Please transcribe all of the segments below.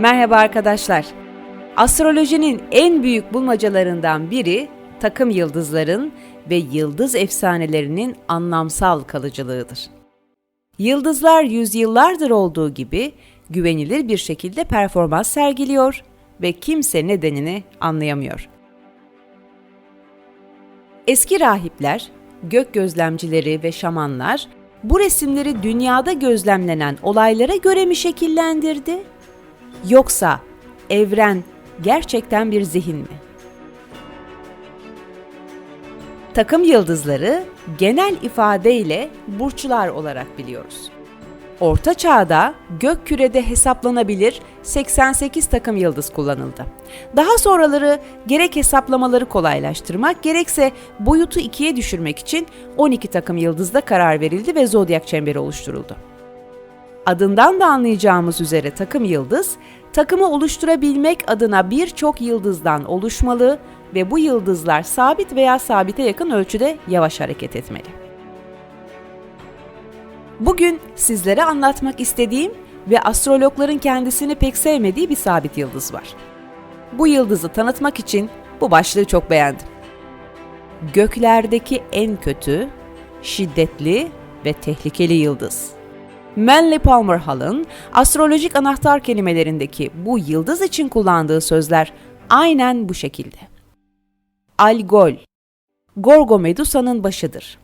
Merhaba arkadaşlar. Astrolojinin en büyük bulmacalarından biri takım yıldızların ve yıldız efsanelerinin anlamsal kalıcılığıdır. Yıldızlar yüzyıllardır olduğu gibi güvenilir bir şekilde performans sergiliyor ve kimse nedenini anlayamıyor. Eski rahipler, gök gözlemcileri ve şamanlar bu resimleri dünyada gözlemlenen olaylara göre mi şekillendirdi? Yoksa evren gerçekten bir zihin mi? Takım yıldızları genel ifadeyle burçlar olarak biliyoruz. Orta Çağ'da gök kürede hesaplanabilir 88 takım yıldız kullanıldı. Daha sonraları gerek hesaplamaları kolaylaştırmak gerekse boyutu ikiye düşürmek için 12 takım yıldızda karar verildi ve zodyak çemberi oluşturuldu. Adından da anlayacağımız üzere takım yıldız, takımı oluşturabilmek adına birçok yıldızdan oluşmalı ve bu yıldızlar sabit veya sabite yakın ölçüde yavaş hareket etmeli. Bugün sizlere anlatmak istediğim ve astrologların kendisini pek sevmediği bir sabit yıldız var. Bu yıldızı tanıtmak için bu başlığı çok beğendim. Göklerdeki en kötü, şiddetli ve tehlikeli yıldız. Manly Palmer Hall'ın astrolojik anahtar kelimelerindeki bu yıldız için kullandığı sözler aynen bu şekilde. Algol, Gorgo Medusa'nın başıdır.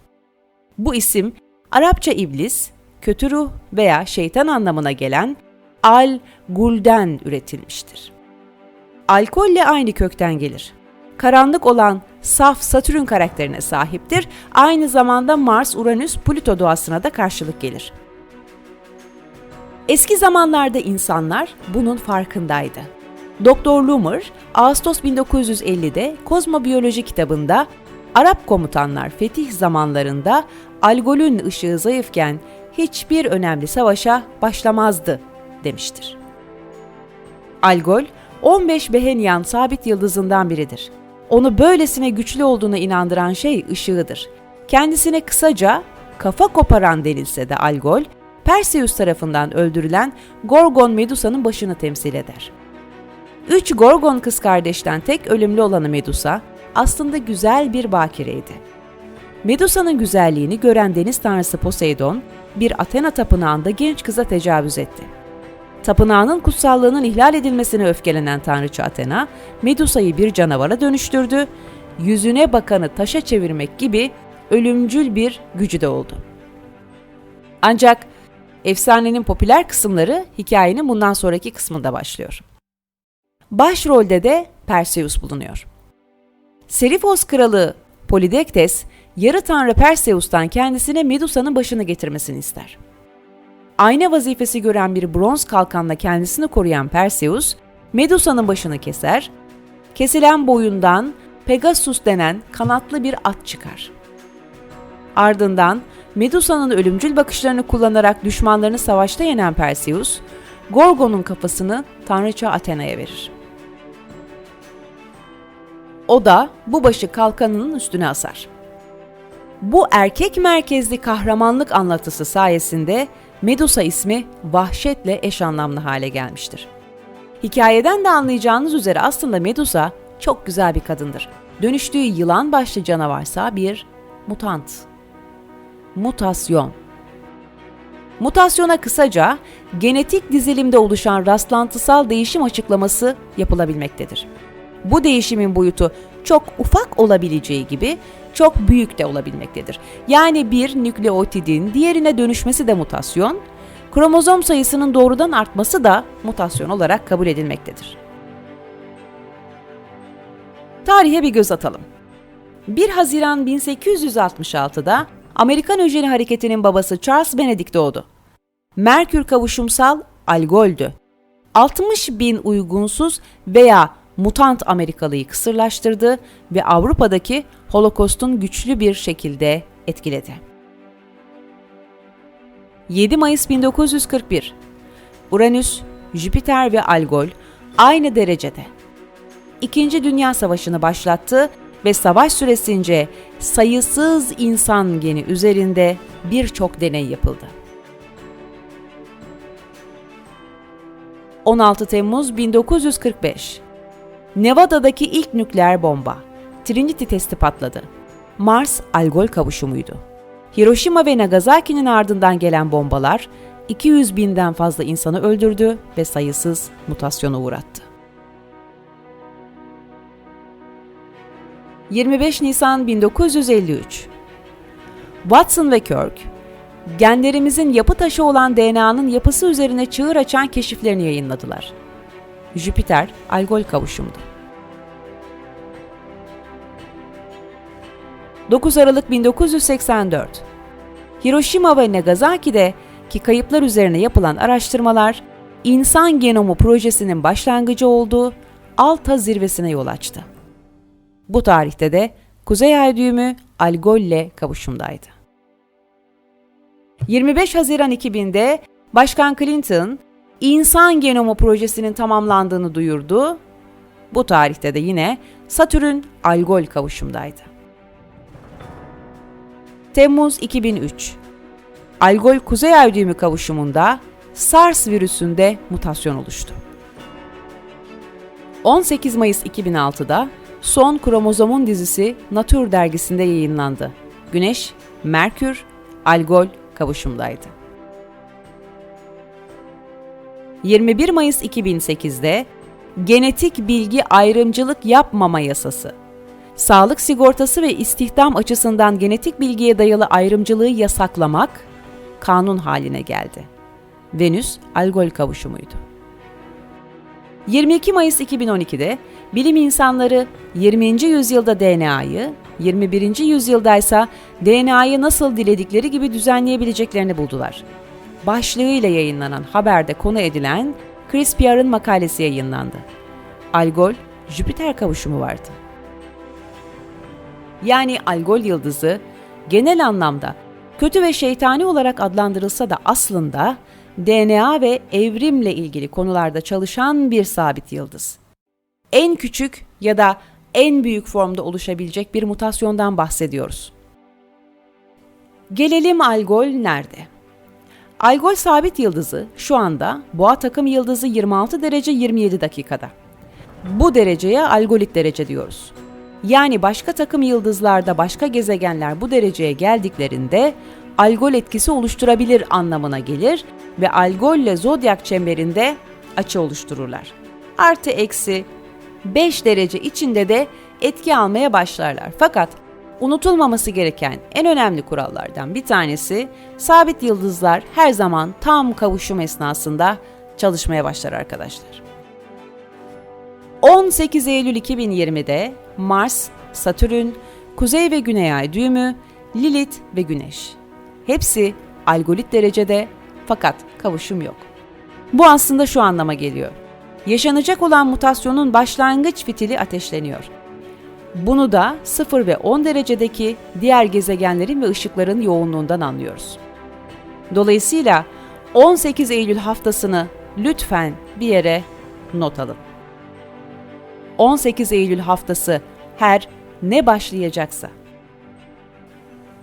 Bu isim Arapça iblis, kötü ruh veya şeytan anlamına gelen al-gulden üretilmiştir. Alkolle aynı kökten gelir. Karanlık olan saf Satürn karakterine sahiptir. Aynı zamanda Mars, Uranüs, Plüto doğasına da karşılık gelir. Eski zamanlarda insanlar bunun farkındaydı. Doktor Loomer, Ağustos 1950'de Kozmobiyoloji kitabında Arap komutanlar fetih zamanlarında algolün ışığı zayıfken hiçbir önemli savaşa başlamazdı demiştir. Algol, 15 Behenyan sabit yıldızından biridir. Onu böylesine güçlü olduğuna inandıran şey ışığıdır. Kendisine kısaca kafa koparan denilse de Algol, Perseus tarafından öldürülen Gorgon Medusa'nın başını temsil eder. Üç Gorgon kız kardeşten tek ölümlü olanı Medusa, aslında güzel bir bakireydi. Medusa'nın güzelliğini gören deniz tanrısı Poseidon, bir Athena tapınağında genç kıza tecavüz etti. Tapınağının kutsallığının ihlal edilmesine öfkelenen tanrıça Athena, Medusa'yı bir canavara dönüştürdü, yüzüne bakanı taşa çevirmek gibi ölümcül bir gücü de oldu. Ancak efsanenin popüler kısımları hikayenin bundan sonraki kısmında başlıyor. Başrolde de Perseus bulunuyor. Serifos kralı Polidektes, yarı tanrı Perseus'tan kendisine Medusa'nın başını getirmesini ister. Ayna vazifesi gören bir bronz kalkanla kendisini koruyan Perseus, Medusa'nın başını keser, kesilen boyundan Pegasus denen kanatlı bir at çıkar. Ardından Medusa'nın ölümcül bakışlarını kullanarak düşmanlarını savaşta yenen Perseus, Gorgon'un kafasını tanrıça Athena'ya verir. O da bu başı kalkanının üstüne asar. Bu erkek merkezli kahramanlık anlatısı sayesinde Medusa ismi vahşetle eş anlamlı hale gelmiştir. Hikayeden de anlayacağınız üzere aslında Medusa çok güzel bir kadındır. Dönüştüğü yılan başlı canavarsa bir mutant. Mutasyon. Mutasyona kısaca genetik dizilimde oluşan rastlantısal değişim açıklaması yapılabilmektedir. Bu değişimin boyutu çok ufak olabileceği gibi çok büyük de olabilmektedir. Yani bir nükleotidin diğerine dönüşmesi de mutasyon, kromozom sayısının doğrudan artması da mutasyon olarak kabul edilmektedir. Tarihe bir göz atalım. 1 Haziran 1866'da Amerikan Öjeni Hareketi'nin babası Charles Benedict doğdu. Merkür kavuşumsal algoldü. 60 bin uygunsuz veya mutant Amerikalıyı kısırlaştırdı ve Avrupa'daki Holokost'un güçlü bir şekilde etkiledi. 7 Mayıs 1941 Uranüs, Jüpiter ve Algol aynı derecede İkinci Dünya Savaşı'nı başlattı ve savaş süresince sayısız insan geni üzerinde birçok deney yapıldı. 16 Temmuz 1945 Nevada'daki ilk nükleer bomba Trinity testi patladı. Mars Algol kavuşumuydu. Hiroşima ve Nagasaki'nin ardından gelen bombalar 200 binden fazla insanı öldürdü ve sayısız mutasyona uğrattı. 25 Nisan 1953 Watson ve Kirk, genlerimizin yapı taşı olan DNA'nın yapısı üzerine çığır açan keşiflerini yayınladılar. Jüpiter, algol kavuşumdu. 9 Aralık 1984 Hiroşima ve Nagasaki'de ki kayıplar üzerine yapılan araştırmalar, insan genomu projesinin başlangıcı olduğu Alta zirvesine yol açtı. Bu tarihte de Kuzey Ay düğümü Algol'le kavuşumdaydı. 25 Haziran 2000'de Başkan Clinton, insan genomu projesinin tamamlandığını duyurdu. Bu tarihte de yine Satürn Algol kavuşumdaydı. Temmuz 2003 Algol Kuzey Ay düğümü kavuşumunda SARS virüsünde mutasyon oluştu. 18 Mayıs 2006'da son kromozomun dizisi Nature dergisinde yayınlandı. Güneş, Merkür, Algol kavuşumdaydı. 21 Mayıs 2008'de Genetik Bilgi Ayrımcılık Yapmama Yasası Sağlık sigortası ve istihdam açısından genetik bilgiye dayalı ayrımcılığı yasaklamak kanun haline geldi. Venüs Algol kavuşumuydu. 22 Mayıs 2012'de bilim insanları 20. yüzyılda DNA'yı, 21. yüzyılda ise DNA'yı nasıl diledikleri gibi düzenleyebileceklerini buldular. Başlığıyla yayınlanan haberde konu edilen Chris Pierre'ın makalesi yayınlandı. Algol, Jüpiter kavuşumu vardı. Yani Algol yıldızı genel anlamda kötü ve şeytani olarak adlandırılsa da aslında DNA ve evrimle ilgili konularda çalışan bir sabit yıldız. En küçük ya da en büyük formda oluşabilecek bir mutasyondan bahsediyoruz. Gelelim Algol nerede? Algol sabit yıldızı şu anda Boğa takım yıldızı 26 derece 27 dakikada. Bu dereceye algolit derece diyoruz. Yani başka takım yıldızlarda başka gezegenler bu dereceye geldiklerinde algol etkisi oluşturabilir anlamına gelir ve algolle zodyak çemberinde açı oluştururlar. Artı eksi 5 derece içinde de etki almaya başlarlar. Fakat unutulmaması gereken en önemli kurallardan bir tanesi sabit yıldızlar her zaman tam kavuşum esnasında çalışmaya başlar arkadaşlar. 18 Eylül 2020'de Mars, Satürn, Kuzey ve Güney Ay düğümü, Lilith ve Güneş. Hepsi algolit derecede fakat kavuşum yok. Bu aslında şu anlama geliyor. Yaşanacak olan mutasyonun başlangıç fitili ateşleniyor. Bunu da 0 ve 10 derecedeki diğer gezegenlerin ve ışıkların yoğunluğundan anlıyoruz. Dolayısıyla 18 Eylül haftasını lütfen bir yere not alın. 18 Eylül haftası her ne başlayacaksa.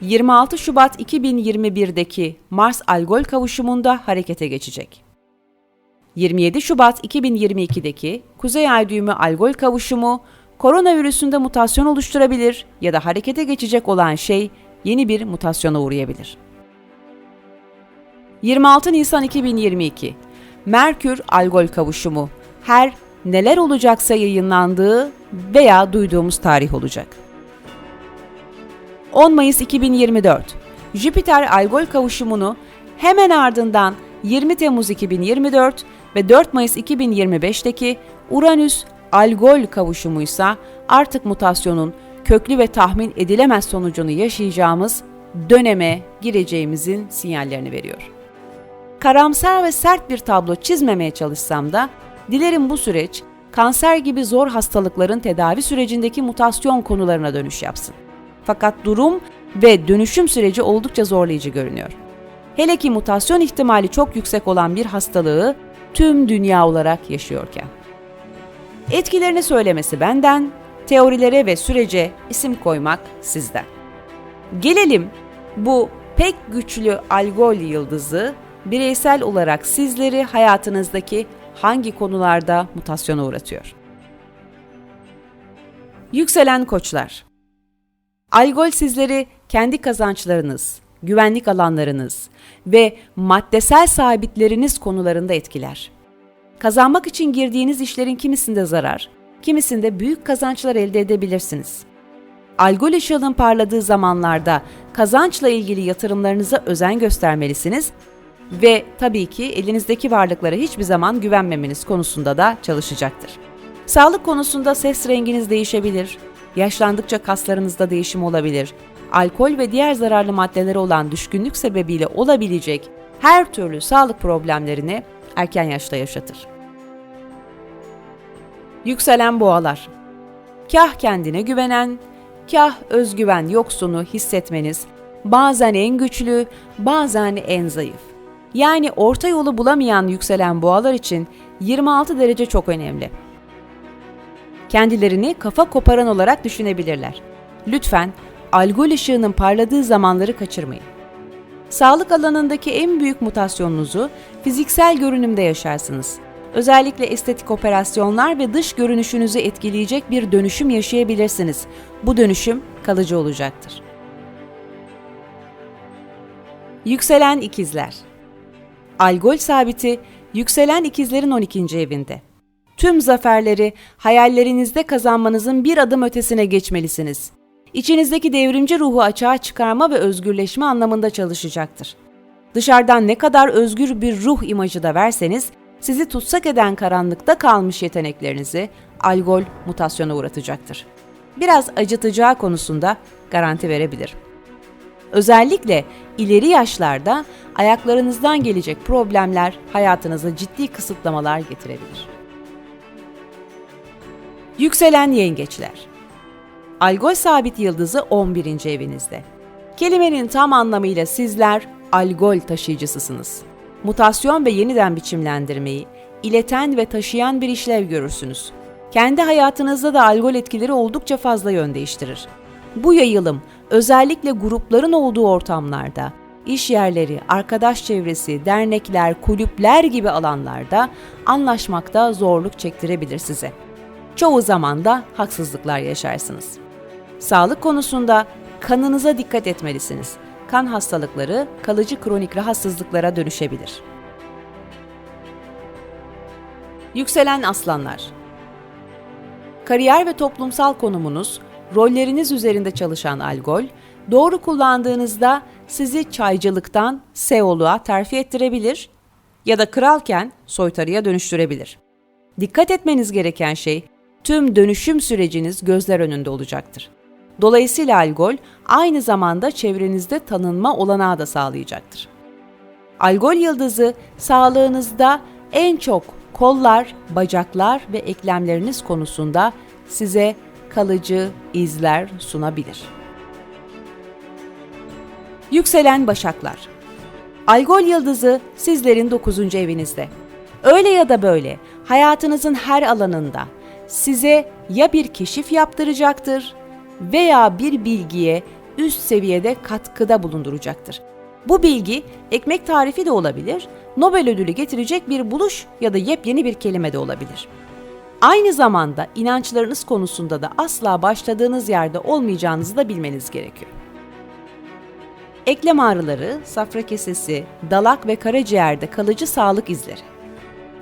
26 Şubat 2021'deki Mars Algol kavuşumunda harekete geçecek. 27 Şubat 2022'deki Kuzey Ay düğümü Algol kavuşumu koronavirüsünde mutasyon oluşturabilir ya da harekete geçecek olan şey yeni bir mutasyona uğrayabilir. 26 Nisan 2022 Merkür Algol kavuşumu her neler olacaksa yayınlandığı veya duyduğumuz tarih olacak. 10 Mayıs 2024 Jüpiter Algol kavuşumunu hemen ardından 20 Temmuz 2024 ve 4 Mayıs 2025'teki Uranüs Algol kavuşumuysa artık mutasyonun köklü ve tahmin edilemez sonucunu yaşayacağımız döneme gireceğimizin sinyallerini veriyor. Karamsar ve sert bir tablo çizmemeye çalışsam da dilerim bu süreç kanser gibi zor hastalıkların tedavi sürecindeki mutasyon konularına dönüş yapsın. Fakat durum ve dönüşüm süreci oldukça zorlayıcı görünüyor. Hele ki mutasyon ihtimali çok yüksek olan bir hastalığı tüm dünya olarak yaşıyorken. Etkilerini söylemesi benden, teorilere ve sürece isim koymak sizden. Gelelim bu pek güçlü algol yıldızı bireysel olarak sizleri hayatınızdaki hangi konularda mutasyona uğratıyor? Yükselen koçlar Algol sizleri kendi kazançlarınız, güvenlik alanlarınız ve maddesel sabitleriniz konularında etkiler. Kazanmak için girdiğiniz işlerin kimisinde zarar, kimisinde büyük kazançlar elde edebilirsiniz. Algol ışığının parladığı zamanlarda kazançla ilgili yatırımlarınıza özen göstermelisiniz ve tabii ki elinizdeki varlıklara hiçbir zaman güvenmemeniz konusunda da çalışacaktır. Sağlık konusunda ses renginiz değişebilir, yaşlandıkça kaslarınızda değişim olabilir, alkol ve diğer zararlı maddelere olan düşkünlük sebebiyle olabilecek her türlü sağlık problemlerini erken yaşta yaşatır. Yükselen boğalar Kah kendine güvenen, kah özgüven yoksunu hissetmeniz bazen en güçlü, bazen en zayıf. Yani orta yolu bulamayan yükselen boğalar için 26 derece çok önemli. Kendilerini kafa koparan olarak düşünebilirler. Lütfen algol ışığının parladığı zamanları kaçırmayın. Sağlık alanındaki en büyük mutasyonunuzu fiziksel görünümde yaşarsınız. Özellikle estetik operasyonlar ve dış görünüşünüzü etkileyecek bir dönüşüm yaşayabilirsiniz. Bu dönüşüm kalıcı olacaktır. Yükselen ikizler Algol sabiti yükselen ikizlerin 12. evinde. Tüm zaferleri hayallerinizde kazanmanızın bir adım ötesine geçmelisiniz. İçinizdeki devrimci ruhu açığa çıkarma ve özgürleşme anlamında çalışacaktır. Dışarıdan ne kadar özgür bir ruh imajı da verseniz, sizi tutsak eden karanlıkta kalmış yeteneklerinizi algol mutasyona uğratacaktır. Biraz acıtacağı konusunda garanti verebilirim. Özellikle ileri yaşlarda ayaklarınızdan gelecek problemler hayatınıza ciddi kısıtlamalar getirebilir. Yükselen yengeçler Algol sabit yıldızı 11. evinizde. Kelimenin tam anlamıyla sizler algol taşıyıcısısınız. Mutasyon ve yeniden biçimlendirmeyi, ileten ve taşıyan bir işlev görürsünüz. Kendi hayatınızda da algol etkileri oldukça fazla yön değiştirir. Bu yayılım özellikle grupların olduğu ortamlarda, iş yerleri, arkadaş çevresi, dernekler, kulüpler gibi alanlarda anlaşmakta zorluk çektirebilir size. Çoğu zaman da haksızlıklar yaşarsınız. Sağlık konusunda kanınıza dikkat etmelisiniz. Kan hastalıkları kalıcı kronik rahatsızlıklara dönüşebilir. Yükselen aslanlar Kariyer ve toplumsal konumunuz, rolleriniz üzerinde çalışan algol, doğru kullandığınızda sizi çaycılıktan seoluğa terfi ettirebilir ya da kralken soytarıya dönüştürebilir. Dikkat etmeniz gereken şey, tüm dönüşüm süreciniz gözler önünde olacaktır. Dolayısıyla algol aynı zamanda çevrenizde tanınma olanağı da sağlayacaktır. Algol yıldızı sağlığınızda en çok kollar, bacaklar ve eklemleriniz konusunda size kalıcı izler sunabilir. Yükselen Başaklar Algol yıldızı sizlerin 9. evinizde. Öyle ya da böyle hayatınızın her alanında size ya bir keşif yaptıracaktır veya bir bilgiye üst seviyede katkıda bulunduracaktır. Bu bilgi ekmek tarifi de olabilir, Nobel ödülü getirecek bir buluş ya da yepyeni bir kelime de olabilir. Aynı zamanda inançlarınız konusunda da asla başladığınız yerde olmayacağınızı da bilmeniz gerekiyor. Eklem ağrıları, safra kesesi, dalak ve karaciğerde kalıcı sağlık izleri.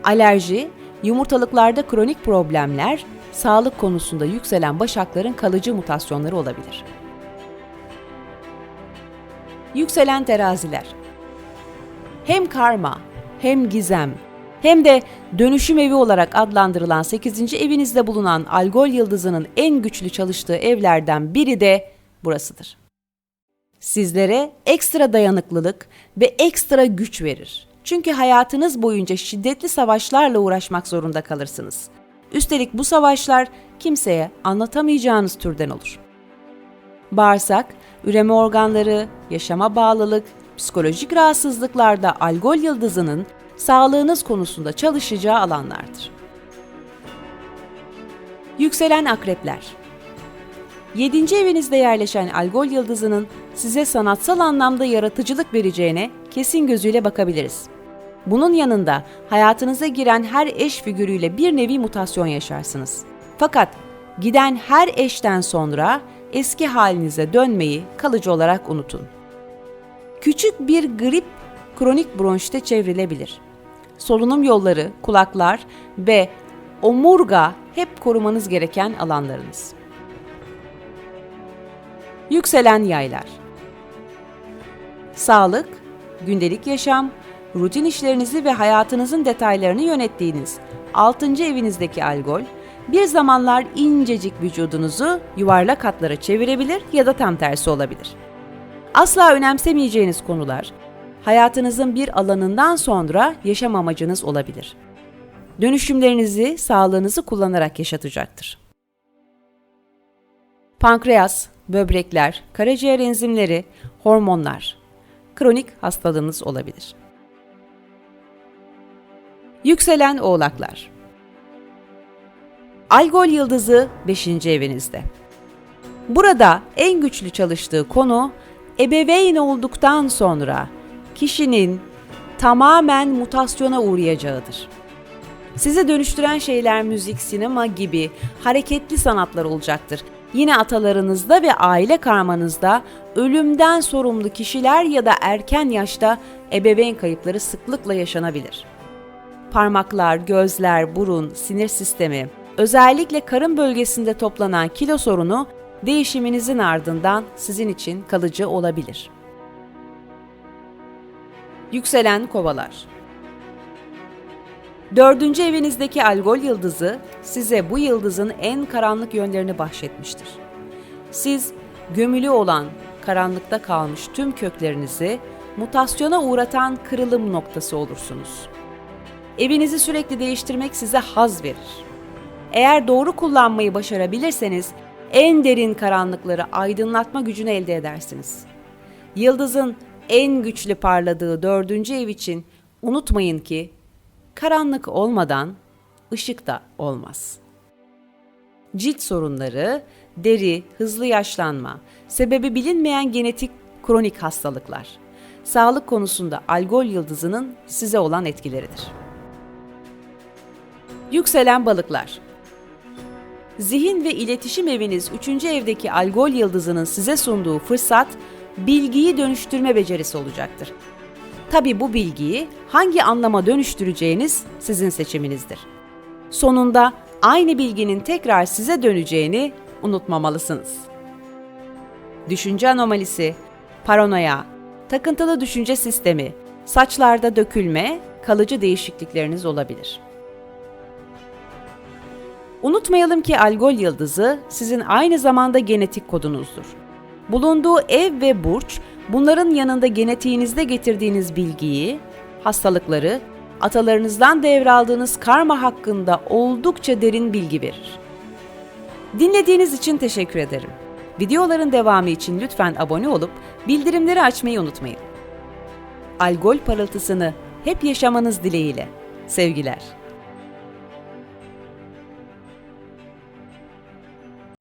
Alerji, yumurtalıklarda kronik problemler, sağlık konusunda yükselen başakların kalıcı mutasyonları olabilir. Yükselen teraziler Hem karma, hem gizem, hem de dönüşüm evi olarak adlandırılan 8. evinizde bulunan Algol yıldızının en güçlü çalıştığı evlerden biri de burasıdır. Sizlere ekstra dayanıklılık ve ekstra güç verir. Çünkü hayatınız boyunca şiddetli savaşlarla uğraşmak zorunda kalırsınız. Üstelik bu savaşlar kimseye anlatamayacağınız türden olur. Bağırsak, üreme organları, yaşama bağlılık, psikolojik rahatsızlıklarda algol yıldızının sağlığınız konusunda çalışacağı alanlardır. Yükselen akrepler 7. evinizde yerleşen algol yıldızının size sanatsal anlamda yaratıcılık vereceğine kesin gözüyle bakabiliriz. Bunun yanında hayatınıza giren her eş figürüyle bir nevi mutasyon yaşarsınız. Fakat giden her eşten sonra eski halinize dönmeyi kalıcı olarak unutun. Küçük bir grip kronik bronşite çevrilebilir. Solunum yolları, kulaklar ve omurga hep korumanız gereken alanlarınız. Yükselen yaylar. Sağlık, gündelik yaşam, rutin işlerinizi ve hayatınızın detaylarını yönettiğiniz 6. evinizdeki algol, bir zamanlar incecik vücudunuzu yuvarlak hatlara çevirebilir ya da tam tersi olabilir. Asla önemsemeyeceğiniz konular, hayatınızın bir alanından sonra yaşam amacınız olabilir. Dönüşümlerinizi sağlığınızı kullanarak yaşatacaktır. Pankreas, böbrekler, karaciğer enzimleri, hormonlar, kronik hastalığınız olabilir. Yükselen oğlaklar. Algol yıldızı 5. evinizde. Burada en güçlü çalıştığı konu ebeveyn olduktan sonra kişinin tamamen mutasyona uğrayacağıdır. Sizi dönüştüren şeyler müzik, sinema gibi hareketli sanatlar olacaktır. Yine atalarınızda ve aile karmanızda ölümden sorumlu kişiler ya da erken yaşta ebeveyn kayıpları sıklıkla yaşanabilir. Parmaklar, gözler, burun, sinir sistemi, özellikle karın bölgesinde toplanan kilo sorunu değişiminizin ardından sizin için kalıcı olabilir. Yükselen kovalar Dördüncü evinizdeki algol yıldızı size bu yıldızın en karanlık yönlerini bahşetmiştir. Siz gömülü olan, karanlıkta kalmış tüm köklerinizi mutasyona uğratan kırılım noktası olursunuz. Evinizi sürekli değiştirmek size haz verir. Eğer doğru kullanmayı başarabilirseniz en derin karanlıkları aydınlatma gücünü elde edersiniz. Yıldızın en güçlü parladığı dördüncü ev için unutmayın ki karanlık olmadan ışık da olmaz. Cilt sorunları, deri, hızlı yaşlanma, sebebi bilinmeyen genetik kronik hastalıklar. Sağlık konusunda algol yıldızının size olan etkileridir. Yükselen balıklar. Zihin ve iletişim eviniz 3. evdeki algol yıldızının size sunduğu fırsat, bilgiyi dönüştürme becerisi olacaktır. Tabi bu bilgiyi hangi anlama dönüştüreceğiniz sizin seçiminizdir. Sonunda aynı bilginin tekrar size döneceğini unutmamalısınız. Düşünce anomalisi, paranoya, takıntılı düşünce sistemi, saçlarda dökülme, kalıcı değişiklikleriniz olabilir. Unutmayalım ki algol yıldızı sizin aynı zamanda genetik kodunuzdur. Bulunduğu ev ve burç bunların yanında genetiğinizde getirdiğiniz bilgiyi, hastalıkları, atalarınızdan devraldığınız karma hakkında oldukça derin bilgi verir. Dinlediğiniz için teşekkür ederim. Videoların devamı için lütfen abone olup bildirimleri açmayı unutmayın. Algol parıltısını hep yaşamanız dileğiyle. Sevgiler.